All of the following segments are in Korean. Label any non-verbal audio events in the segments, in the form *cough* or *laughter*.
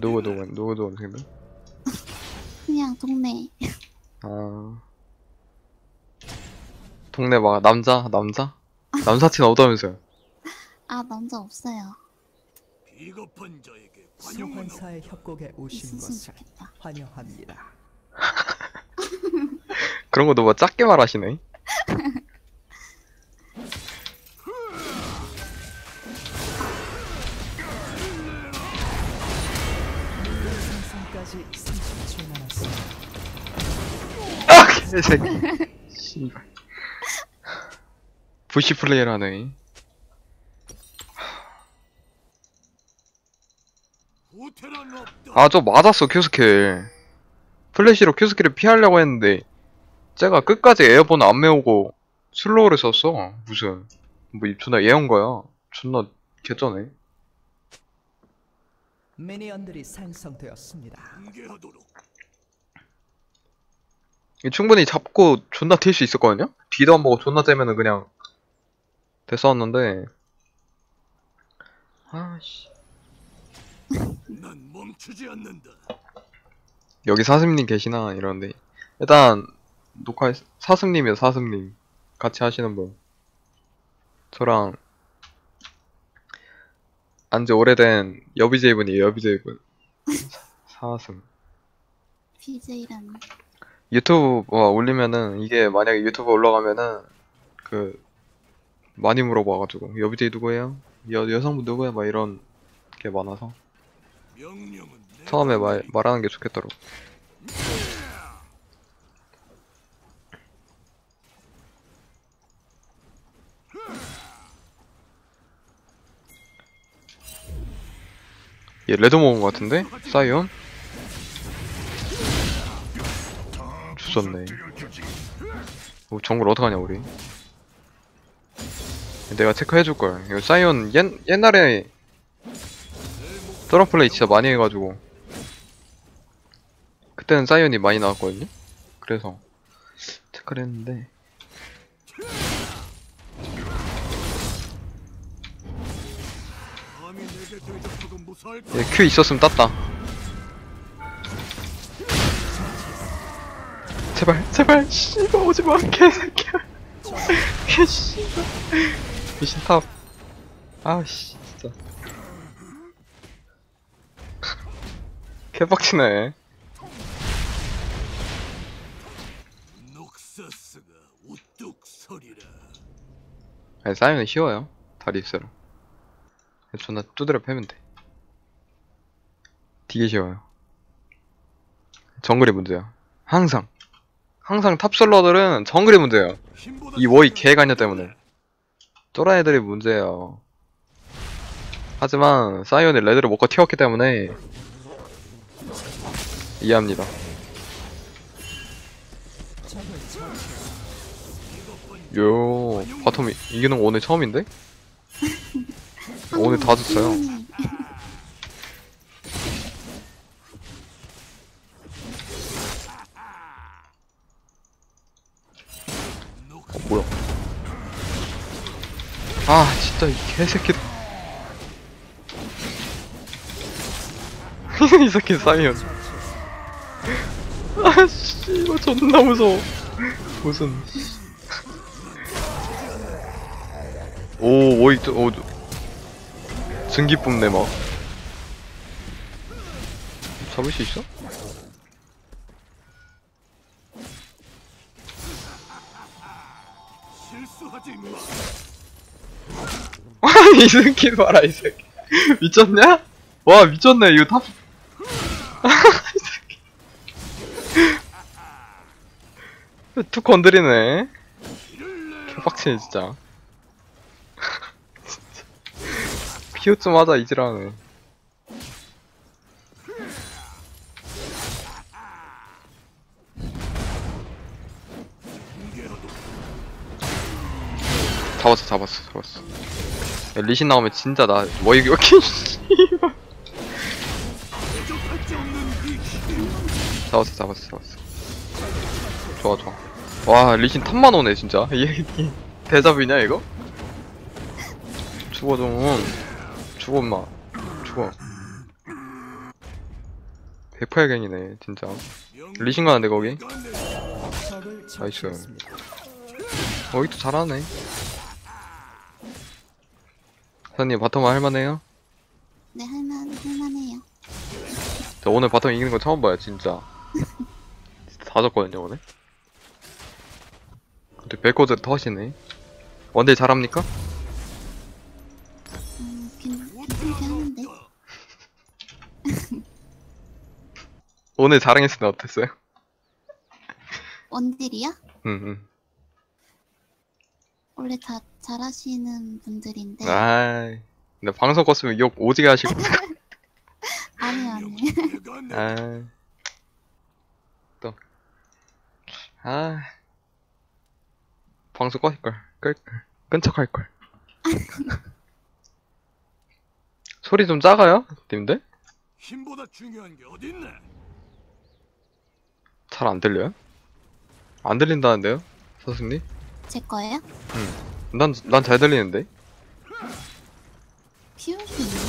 누구 누구 누구 누구 생각? 그냥 동네 아 동네 막 남자 남자 남사친 없다면서요? 아 남자 없어요 비겁한 자에게 소환사의 협곡에 오신 것을 좋겠다 환영합니다. *laughs* 그런 것도 뭐 작게 말하시네. *laughs* 아 개새끼. 씨발. 부시 플레이라네. 후퇴란 없다. 아저 맞았어 큐스킬. 플래시로 큐스킬을 피하려고 했는데 제가 끝까지 에어본 안 메우고 슬로우를 썼어. 무슨 뭐 존나 예언 거야. 존나 개쩌네. 미니언들이 생성되었습니다. 공개하도록. 이 충분히 잡고 존나 튈 수 있었거든요? 뒤도 안 보고 존나 째면은 그냥 됐었는데. 아씨. 난 멈추지 않는다. 여기 사슴님 계시나? 이러는데. 일단 녹화 사슴님이요 사슴님. 같이 하시는 분. 저랑 안지 오래된 여비제이 분이에요 여비제이 분. *laughs* 사슴. BJ라는 유튜브 와 올리면은 이게 만약에 유튜브 올라가면은 그 많이 물어봐가지고 여비제이 누구예요? 여 여성분 누구야? 막 이런 게 많아서 처음에 말 말하는 게 좋겠더라고. 얘 레드 먹은 것 같은데? 사이온? 주웠네. 뭐 정글 어떡하냐 우리? 내가 체크해줄걸. 이거 사이온 옛, 옛날에 서런 플레이 진짜 많이 해가지고 그때는 사이온이 많이 나왔거든요? 그래서 체크를 했는데 감히 내게 대적하고 무사할 얘큐 있었으면 땄다 제발 제발 씨발 오지마. 개새끼야 개씨발. 미신 탑. 아씨 진짜. 개빡치네. 녹사스가 우뚝 서리라. 아니 사이온은 쉬워요. 다리스로. 존나 두드려 패면 돼. 되게 쉬워요. 정글이 문제야. 항상 항상 탑솔러들은 정글이 문제예요 이 워이 개가녀 때문에 또라 애들이 문제예요 하지만 사이온이 레드를 먹고 튀었기 때문에 이해합니다. 요 바텀 이- 이기는 거 오늘 처음인데? 오늘 다 졌어요 *laughs* 아 진짜 이 개새끼들. *laughs* 이 새끼 사이언. 아씨 이거 존나 무서워. 무슨. 오 오이 오 증기 뿜네 막. 잡을 수 있어? *laughs* 이 새끼 봐라 이 새끼. 미쳤냐? 와 미쳤네. 이거 탑. *laughs* 툭 건드리네. 개빡치네 진짜. *laughs* 하자 이지라네 잡았어 잡았어 잡았어 야, 리신 나오면 진짜 나이 힘. 잡았어 잡았어 잡았어. 좋아 좋아. 와 리신 탑만 오네 진짜. *laughs* 얘 이- 대잡이냐 이거? 죽어 좀. 죽어 임마. 죽어. 대파야갱이네 진짜. 리신 가는데 거기? 나이스. 어이도 잘하네 사장님 바텀 할만해요? 네, 할만, 할만해요. 저 오늘 바텀 이기는 거 처음 봐요 진짜 *laughs* 진짜 다 졌거든요 오늘 근데 백코드 터시네 원딜 잘합니까? 음, 괜, 괜찮게 하는데. 오늘 자랑했을 때 어땠어요? 원딜이야? 응응 원래 다 잘하시는 분들인데. 아이 근데 방송 껐으면 욕 오지게 하시고 *laughs* 아니, 아니. 내 아이 또 아. 방송 꺼질 걸 끌걸 끈척할 걸 소리 좀 작아요? 님들? 힘보다 중요한 게 어딨나? 잘안 들려요? 안 들린다는데요? 선생님? 제 거예요? 난, 난 잘 들리는데? 키울 수 있네?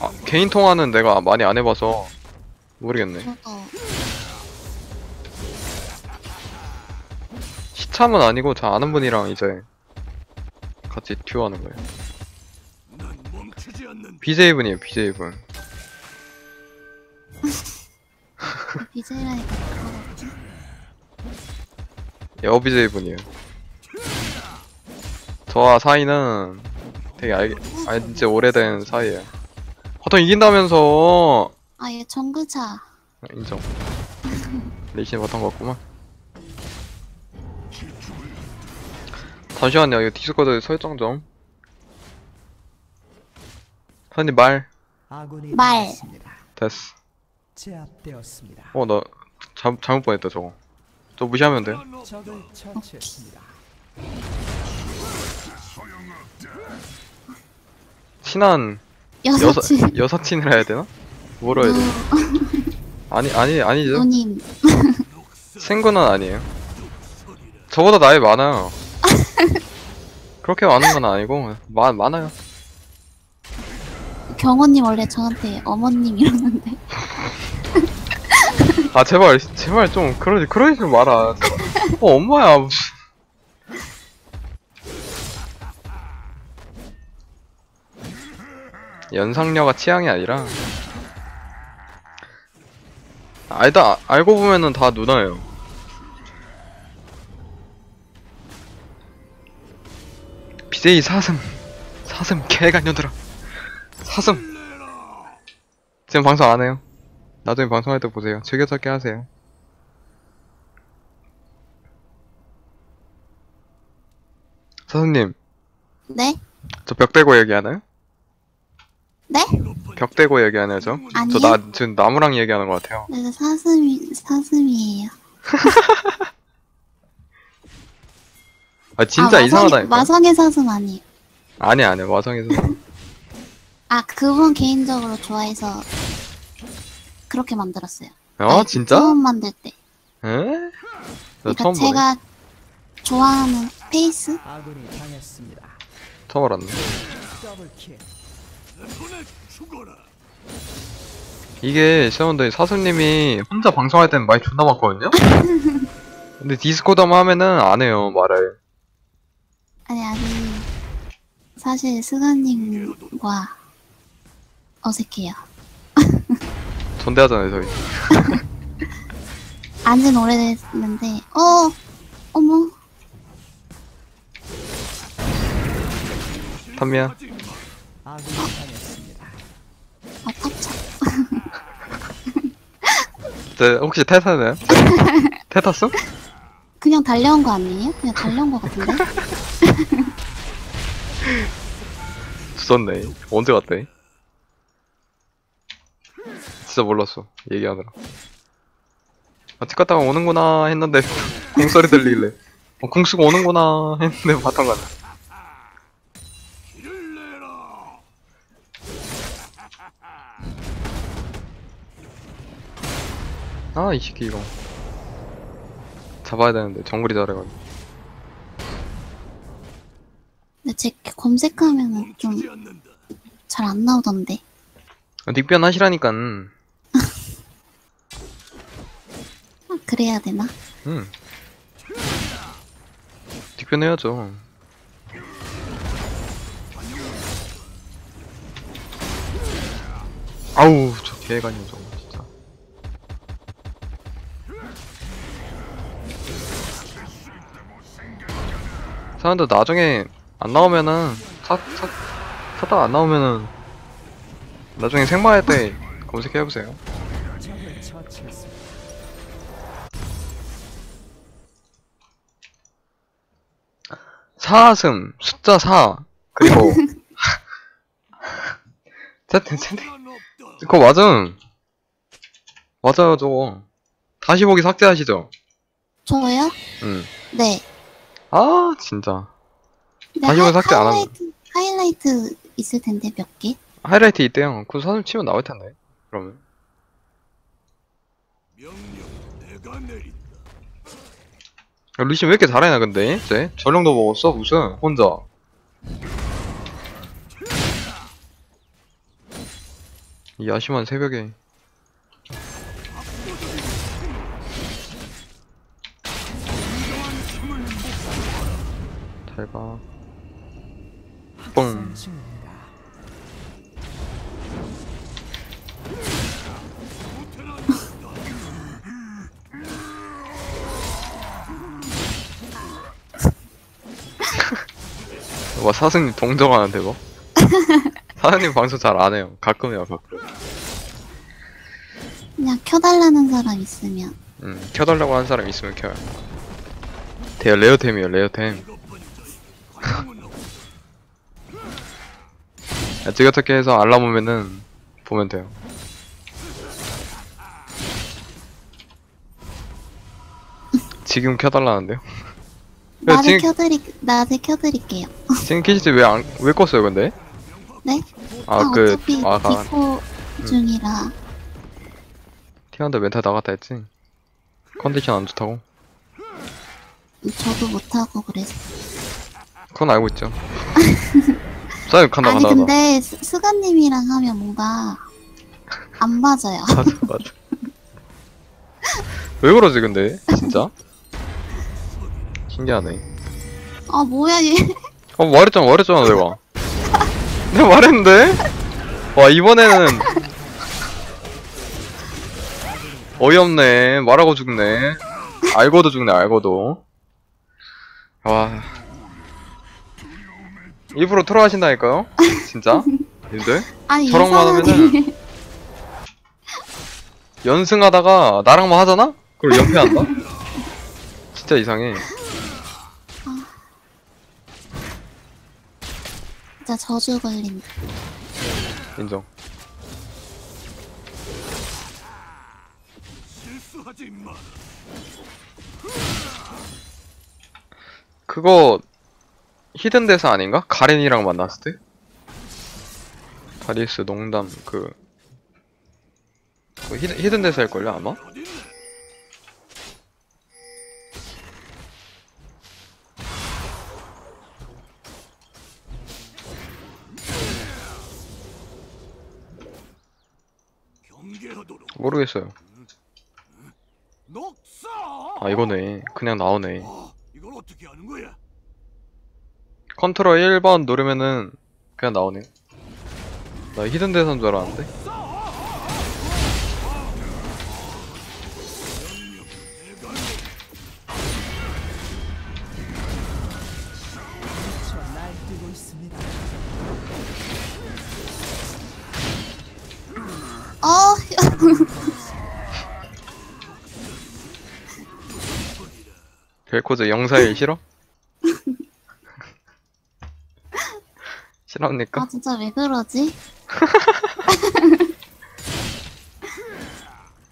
아, 개인 통화는 내가 많이 안 해봐서 모르겠네. 저도. 시참은 아니고 잘 아는 분이랑 이제 같이 듀오하는 거예요. BJ분이에요, BJ분. *laughs* BJ라니까 그거겠죠? 여비제이 분이에요 저와 사이는 되게 알, 알, 지 오래된 사이예요. 보통 이긴다면서 아, 얘 정글차. 인정. 리신 바텀 같구만. 잠시만요, 이거 디스코드 설정 좀. 선님 말 아군이 말. 됐어. 제압되었습니다. 어, 나 잘, 잘못 뻔했다, 저거. 저 무시하면 돼. 친한 여사, 여사친. 여사친을 해야 되나? 뭐라 해야 돼? 아니, 아니, 아니죠. 누님. 친구는 아니에요. 저보다 나이 많아요. *laughs* 그렇게 많은 건 아니고, 마, 많아요. 경호님 원래 저한테 어머님 이러는데. 아, 제발, 제발 좀, 그러지, 그러지 마라. 제발. 어, 엄마야. 연상녀가 취향이 아니라. 알다, 알고 보면은 다 누나예요. BJ 사슴. 사슴, 개간년들아. 사슴. 지금 방송 안 해요. 나중에 방송할 때 보세요. 즐겨 찾기 하세요. 사장님, 네? 저 벽 대고 얘기하나요? 네? 벽 대고 얘기하나요, 저? 아니요. 저 나, 지금 나무랑 얘기하는 것 같아요. 네, 사슴이, 사슴이에요. *laughs* 아, 진짜 아, 이상하다니까. 마성의 사슴 아니에요. 아니, 아니, 와성에서. 아, 그분 개인적으로 좋아해서 그렇게 만들었어요. 어, 아니, 진짜? 처음 만들 때. 에? 나 그러니까 처음 보네. 제가 좋아하는 페이스? 아군이 당했습니다. 처음 알았네. 더블킬. 이게, 시원한데, 사슴님이 혼자 방송할 때는 말이 존나 많거든요? *laughs* 근데 디스코드 한번 하면은 안 해요, 말을. 아니, 아니. 사실 스가님과 어색해요. 존대하잖아요, 저희. *laughs* 안진 오래됐는데, 어, 어머, 탐미야. 아, 탑차. 네, 혹시 태타나요? 태 탔어? 그냥 달려온 거 아니에요? 그냥 달려온 거 같은데? *laughs* 주웠네. 언제 갔대? 진짜 몰랐어. 얘기하느라. 아, 집 갔다가 오는구나 했는데, *laughs* 공소리 들리길래. 어, 궁 쓰고 오는구나 했는데, 바텀 가네. 아, 이 새끼 이거. 잡아야 되는데, 정글이 잘해가지고. 근데 제 검색하면은 좀. 잘 안 나오던데. 닉변 하시라니깐. 그래야 되나? 응. 닉변 해야죠. 아우, 저 개간이야, 저거, 진짜. 사람들 나중에 안 나오면은, 사, 사, 사다 안 나오면은, 나중에 생마할 때 검색해보세요. 사슴, 숫자 4, 그리고. *laughs* 난 없다. 그거 맞음. 맞아요, 저거. 다시 보기 삭제하시죠? 저요? 응. 네. 아, 진짜. 근데 다시 보기 삭제 안 하면. 하이라이트, 하이라이트 있을 텐데 몇 개? 하이라이트 있대요. 그 사슴 치면 나올 텐데. 그러면. 명령 내가 내린다. 야, 루시 왜 이렇게 잘하냐, 근데? 쟤? 전령도 먹었어? 무슨? 혼자. 이 야심한 새벽에. 잘 가. 뻥. 와, 사슴님 동정하는데, 뭐? *laughs* 사슴님 방송 잘 안 해요. 가끔 해요, 가끔. 그냥 켜달라는 사람 있으면. 음, 켜달라고 하는 사람 있으면 켜요. 대여 레어템이에요, 레어템. *laughs* 지가 어떻게 해서 알람 오면은 보면 돼요. 지금 켜달라는데요? *laughs* 야, 낮에 지금, 켜드리, 낮에 켜드릴게요. *laughs* 지금 키시트 왜 안, 왜 껐어요, 근데? 네? 아, 그, 어차피 아, 가, 디코 중이라. 티한테 멘탈 나갔다 했지? 컨디션 안 좋다고? 저도 못하고 그래서. 그건 알고 있죠. *laughs* 싸요, 간다, 아니, 간다, 간다. 근데 스, 스가님이랑 하면 뭔가 안 맞아요. 맞아, 맞아. *laughs* 왜 그러지, 근데? 진짜? 신기하네. 아, 뭐야, 얘. 어 말했잖아 말했잖아 내가. 내가 말했는데? 와 이번에는 어이없네. 말하고 죽네. 알고도 죽네 알고도. 와. 일부러 트롤하신다니까요? 진짜? 님들? 아니, 저런 거 이상하게. 하면은- 연승하다가 나랑만 하잖아? 그걸 연패한다? 진짜 이상해 진짜 저주 걸린다. 인정. 그거 히든 데서 아닌가? 가렌이랑 만났을 때? 다리스 농담 그, 그 히든, 히든 할걸요 아마? 모르겠어요. 아 이거네 그냥 나오네 어, 이걸 어떻게 하는 거야? 컨트롤 1번 누르면은 그냥 나오네 나 히든 데서인 줄 알았는데 코즈 영사일 싫어? *laughs* 싫합니까? 아, 진짜 왜 그러지? *laughs*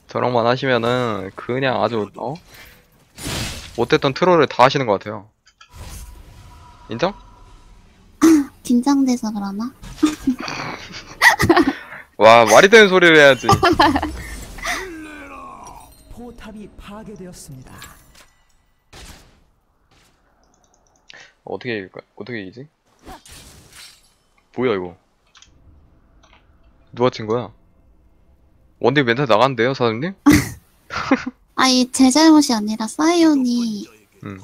저랑만 하시면은 그냥 아주 어? 못했던 트롤을 다 하시는 것 같아요 인정? *laughs* 긴장돼서 그러나? 와 말이 되는 소리를 해야지 포탑이 파괴되었습니다. 어떻게 이길까? 어떻게 이기지? 뭐야 이거? 누가 친 거야? 원딜 멘탈 나간대요 사장님? *laughs* 아니 제 잘못이 아니라 사이온이 음.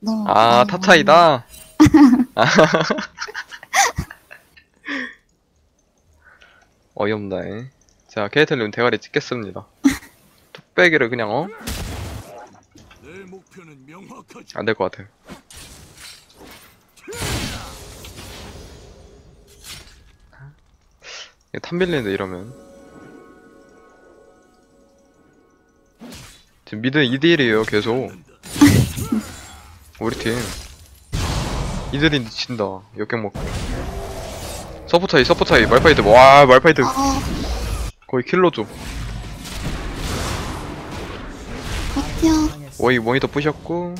너무 아 많이 탑 차이다? 아. *laughs* 어이없다 에. 자 케이틀님 대가리 찍겠습니다 뚝배기를 그냥 어? 내 목표는 명확하지. 안될 것 같아요 탐 빌리는데 이러면. 지금 미드 2대1이에요 계속. 우리 팀. 이들이 진다. 역경 먹고. 서포 차이 서포 차이. 말파이트 와 말파이트 어 거의 킬러죠 버텨. 워이 모니터 부셨고.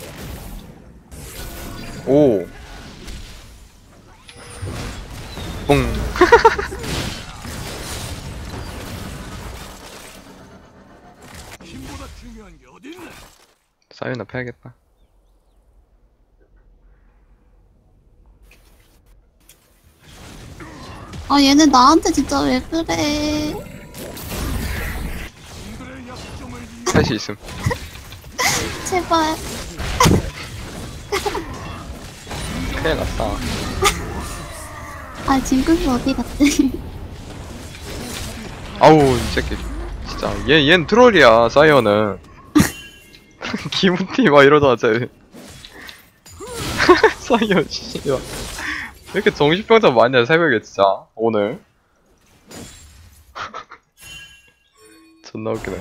오. 뿡. *laughs* 사이나 패야겠다. 아 얘네 나한테 진짜 왜 그래. 셋이 있음. *laughs* 제발 큰일 났다. 아 징크스 어디 갔지 아우, 이 새끼. 진짜. 얘, 얜 트롤이야, 사이어는. *laughs* 기분티 막 이러다가 진짜. *laughs* 사이어, 씨발. 왜 이렇게 정신병자 많냐, 새벽에, 진짜. 오늘. *laughs* 존나 웃기네.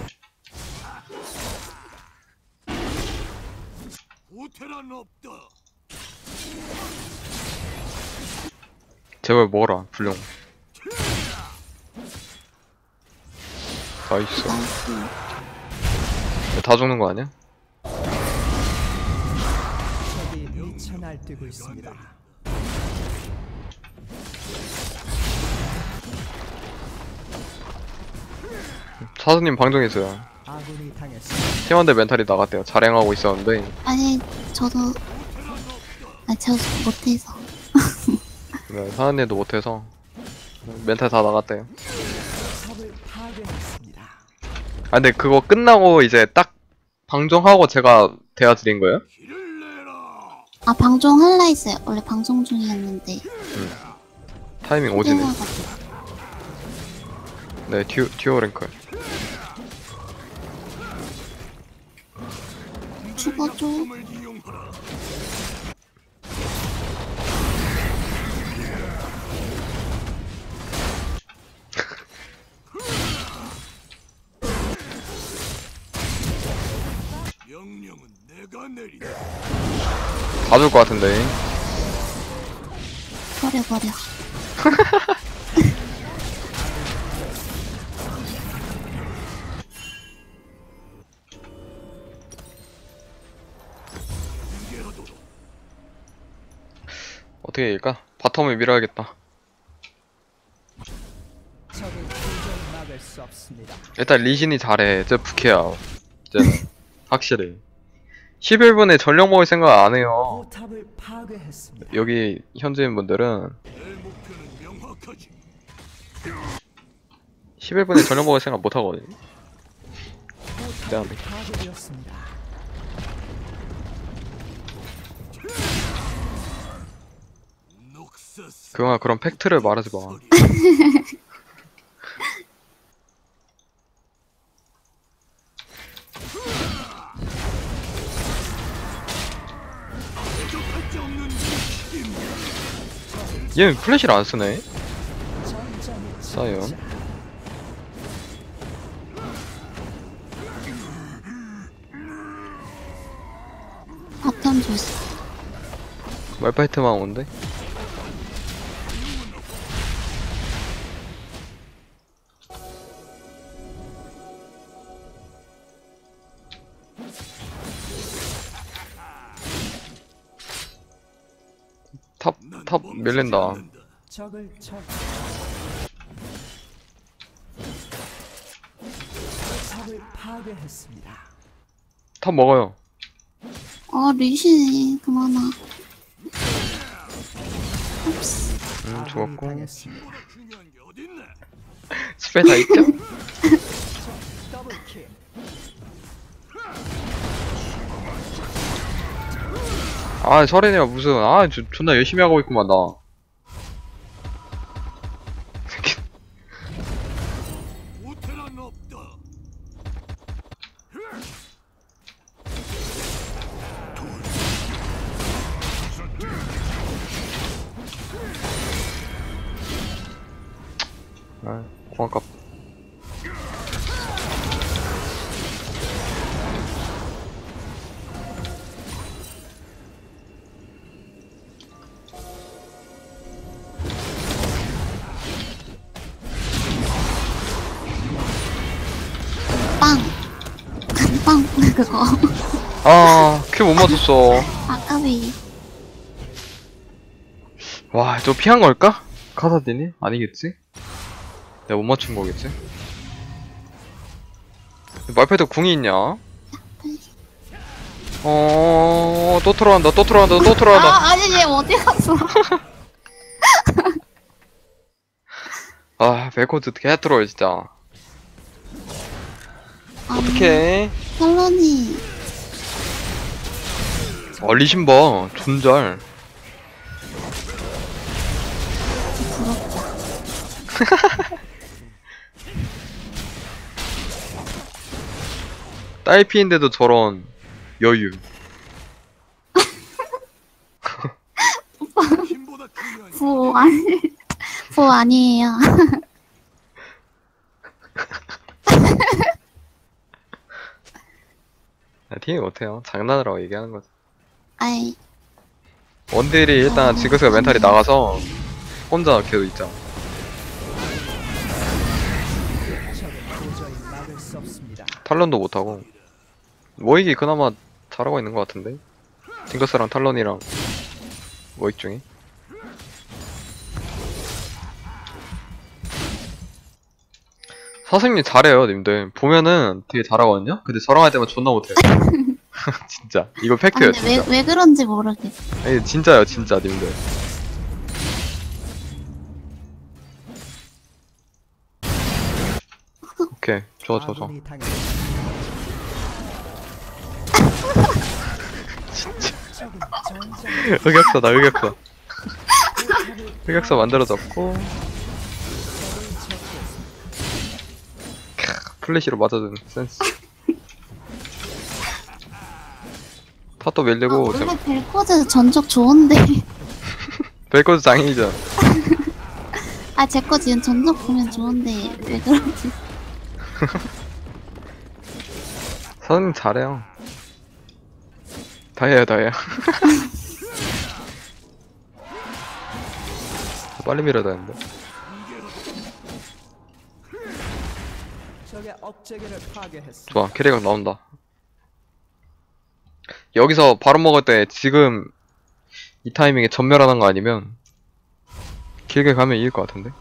제발 먹어라, 불룡. 나이스. 나이스 다 죽는 거 아니야? 뛰고 있습니다. 사수님 방송에서요. 아군이 당했습니다. 팀원들 멘탈이 나갔대요. 자랭하고 있었는데 아니 저도 아 제가 못해서 *laughs* 네, 사장님도 못해서 멘탈 다 나갔대요. 파괴했습니다. 아 근데 그거 끝나고 이제 딱 방송하고 제가 대화 드린 거예요? 아 방송 할라 했어요 원래 방송 중이었는데 타이밍 오지네. 네, 듀, 듀오 랭크. 죽어줘. 명령은 다. 다줄 것 같은데. 버려 버려. *laughs* 어떻게 이길까? 바텀을 밀어야겠다. 일단 리신이 잘해. 저 부캐야. 이제는. *laughs* 확실히. 11분에 전력 먹을 생각 안 해요. 여기 현지인 분들은 내 목표는 명확하지. 11분에 전력 먹을 생각 못 하거든요. 녹사스. 그영아 그런 팩트를 말하지 마. *laughs* 얘는 플래시를 안 쓰네. 전자. 바텀 조심 말파이트만 오는데. 밀린다. 탑 먹어요. 아 리신이 그만아 음, 좋았고. 스페 *laughs* 다 있죠? *laughs* 아 설인이가 무슨. 아 저, 존나 열심히 하고 있구만 나 맞췄어 아까비. 와, 저 피한 걸까? 카사딘이? 아니겠지? 내가 못 맞춘 거겠지? 말패드 궁이 있냐? 어, 또 들어간다, 또 들어간다, 또 들어간다. 아, 아니, 얘 어디 갔어? *laughs* 아, 백호드 개 들어요, 진짜. 아니, 어떡해. 샬론이. 아, 리신 봐. 존잘. 부럽다. 딸피인데도 저런 여유. *laughs* 부호 아니, 부호 아니에요. 아, 팀이 못해요. 장난으로 얘기하는 거지. 아이, 원딜이 일단 지그스가 멘탈이 나가서 혼자 계속 있잖아. 탈론도 못하고. 모이기 그나마 잘하고 있는 것 같은데? 징거스랑 탈론이랑 모익 중에? 선생님 잘해요 님들. 보면은 되게 잘하거든요? 근데 저랑 할 때만 존나 못해요 *laughs* *laughs* 진짜. 이거 아, 팩트예요 왜, 진짜. 왜 그런지 모르겠어. 아니, 진짜요 진짜 님들. 오케이. 좋아 좋아 좋아. 전장에 흑역사다 흑역사. 흑역사 만들어졌고. 캬, 플래시로 맞아주는 센스 아, 밀리고 지금 원래 벨코즈 전적 좋은데. *laughs* 벨코즈 장인이잖아 *laughs* 아, 제거 지금 전적 보면 좋은데, 왜 그런지. *laughs* 선생님 잘해요 다해요 다해요 빨리 밀어야 되는데. 좋아 캐리가 나온다 여기서 바로 먹을 때 지금 이 타이밍에 전멸하는 거 아니면 길게 가면 이길 것 같은데.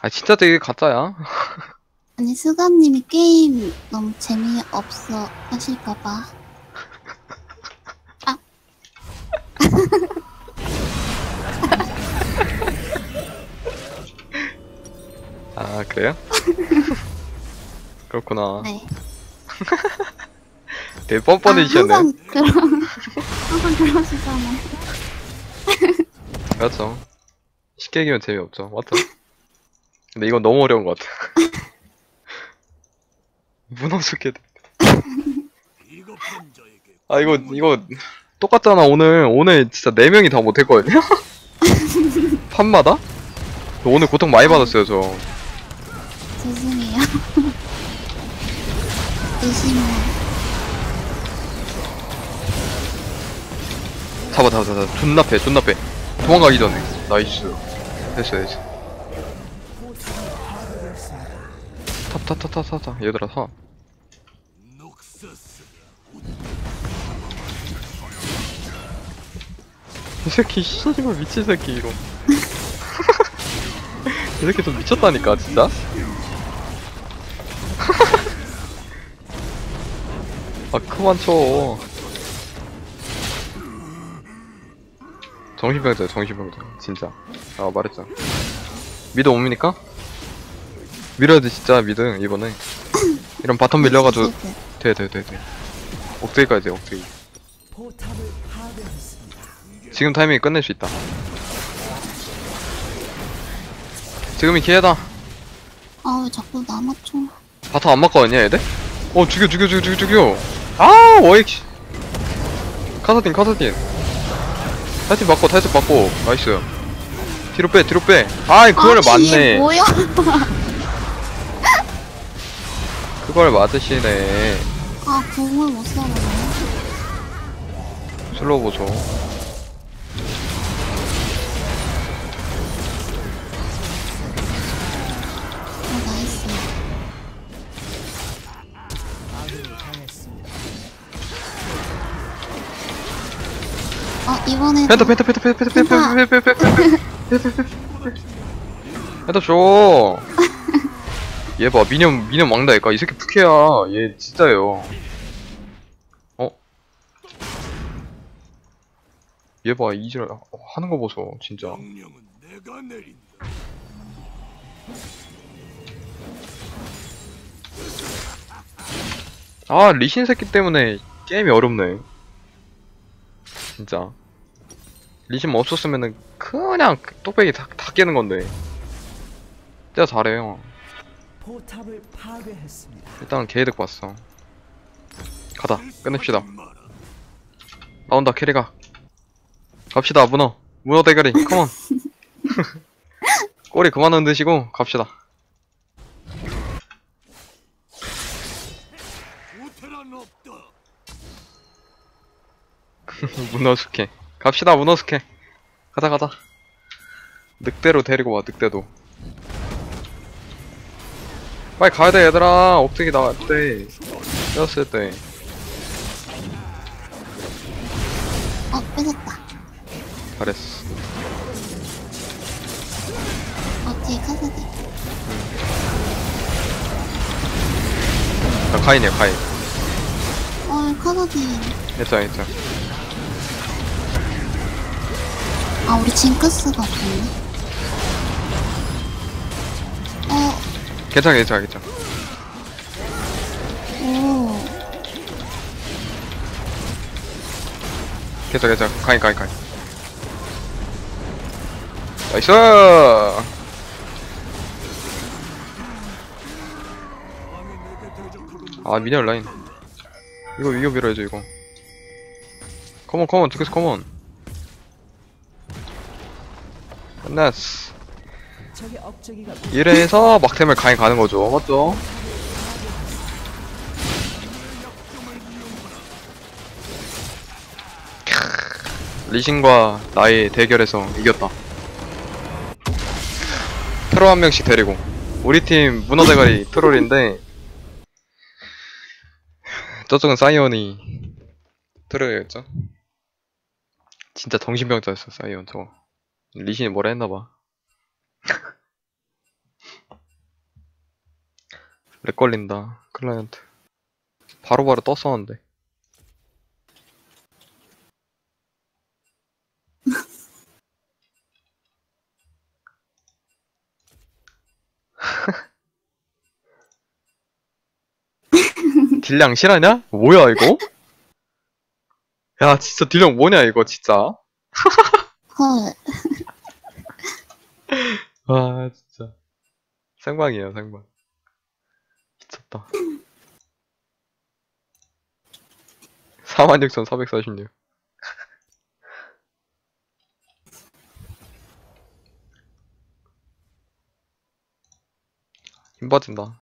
아 진짜 되게 가짜야 *laughs* 아니, 수가님이 게임 너무 재미없어 하실까봐. *laughs* *laughs* 아 그래요? 그렇구나 네. 되게 뻔뻔해지셨네 아, 항상 그런, *laughs* 항상 그러시잖아요. *laughs* 그렇죠 쉽게 이기면 재미없죠 맞죠? 근데 이건 너무 어려운 것 같아 문어 죽게 돼. *laughs* 아 이거 이거 똑같잖아 오늘 오늘 진짜 4명이 다 못했거든요? 판마다? 오늘 고통 많이 받았어요 저 죄송해요. 의심을. 잡아 잡아 잡아 존나 패 존나 패 도망가기 전에. 나이스. 됐어 됐어. 탑탑탑탑탑 얘들아 타. 이 새끼 씨발 미친 새끼 이거. *laughs* 이 새끼 좀 미쳤다니까 진짜 아 그만 쳐. 정신병자 정신병자. 진짜. 아 말했잖아. 미드 옵니까? 밀어야 돼 진짜 미드 이번에. 이런 바텀 밀려가지고. 그돼돼 돼돼. 가야 돼 파괴했습니다. 지금 타이밍이 끝낼 수 있다. 지금이 기회다. 아왜 자꾸 나 맞춰 바텀 안 맞거든요 얘들? 어 죽여 죽여 죽여 죽여 죽여 아 워익 씨. 카사딘 카사딘. 타이틴 맞고 타이틴 맞고 나이스. 뒤로 빼 뒤로 빼. 아이 그걸 아니, 얘 맞네. 뭐야? *laughs* 그걸 맞으시네. 아 공을 못 써버리네. 슬로우 보소 이번에 펜터 펜터 펜터 펜터 펜터 펜터. 펜터 펜터 펜터 펜터 펜터 펜터 줘. 얘 봐, 미니언 미니언 왕다니까. 이 새끼 푸케야. 얘 진짜예요. 어? 얘 봐, 이질 어, 하는 거 보소, 진짜. 명령은 내가 내린다. 아 리신 새끼 때문에 게임이 어렵네 진짜 리신 없었으면은 그냥 똑배기 다, 다 깨는 건데. 진짜 잘해요. 일단 게이득 봤어. 가다, 끝냅시다. 나온다, 캐리가. 갑시다, 문어. 문어 대가리, 컴온. *laughs* 꼬리 그만 흔드시고, 갑시다. *laughs* 문어 숙회. 갑시다, 문어 숙회. 가자, 가자. 늑대로 데리고 와, 늑대도. 빨리 가야 돼, 얘들아. 나갈 때. 떼었을 때. 어 뺏었다 잘했어. 어 뒤에 카사디 자, 카인이야, 카인. 어 카사디 괜찮아, 괜찮아. 아 우리 징크스가 없네 어 괜찮아, 괜찮아, 괜찮아. 오, 괜찮아, 괜찮아. 카인, 카인, 카인. 나이스! 아, 미니얼 라인. 이거 이거 밀어야죠, 이거. 컴온, 컴온, 두개서 컴온. 끝났어. 이래서 막템을 가인 가는 거죠. 맞죠? 캬, 리신과 나의 대결에서 이겼다. 트롤 한 명씩 데리고. 우리 팀 문어 대가리 트롤인데 저쪽은 사이언이 트롤이었죠? 진짜 정신병자였어 사이언 저거. 리신이 뭐라 했나봐. *laughs* 렉 걸린다 클라이언트 바로바로 떴었는데 *laughs* 딜량 실하냐? 뭐야 이거? 야 진짜 딜량 뭐냐 이거 진짜 헐 *laughs* *laughs* 아 진짜. 생방이에요 생방. 미쳤다. 46,446 힘 빠진다